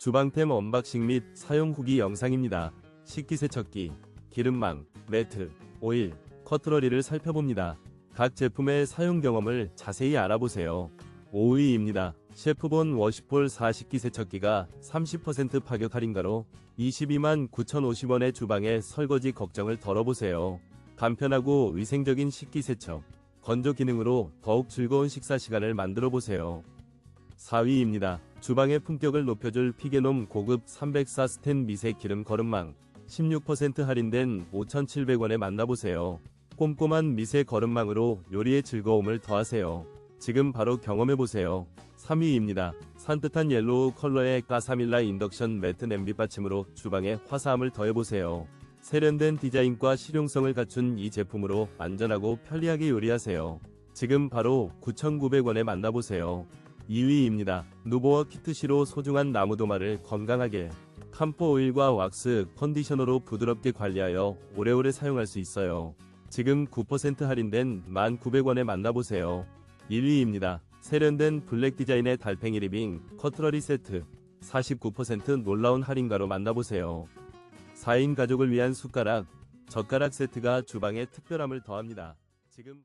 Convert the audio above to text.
주방템 언박싱 및 사용 후기 영상입니다. 식기세척기, 기름망, 매트, 오일, 커트러리를 살펴봅니다. 각 제품의 사용 경험을 자세히 알아보세요. 5위입니다. 셰프본 워시폴 4식기 세척기가 30% 파격 할인가로 22만 9,050원의 주방의 설거지 걱정을 덜어보세요. 간편하고 위생적인 식기 세척, 건조 기능으로 더욱 즐거운 식사 시간을 만들어 보세요. 4위입니다. 주방의 품격을 높여줄 피게놈 고급 304 스텐 미세 기름 거름망 16% 할인된 5,700원에 만나보세요. 꼼꼼한 미세 거름망으로 요리의 즐거움을 더하세요. 지금 바로 경험해보세요. 3위입니다. 산뜻한 옐로우 컬러의 까사밀라 인덕션 매트 냄비 받침으로 주방에 화사함을 더해보세요. 세련된 디자인과 실용성을 갖춘 이 제품으로 안전하고 편리하게 요리하세요. 지금 바로 9,900원에 만나보세요. 2위입니다. 누보어 키트시로 소중한 나무도마를 건강하게 캄포 오일과 왁스 컨디셔너로 부드럽게 관리하여 오래오래 사용할 수 있어요. 지금 9% 할인된 1,900원에 만나보세요. 1위입니다. 세련된 블랙 디자인의 달팽이 리빙 커트러리 세트 49% 놀라운 할인가로 만나보세요. 4인 가족을 위한 숟가락, 젓가락 세트가 주방에 특별함을 더합니다. 지금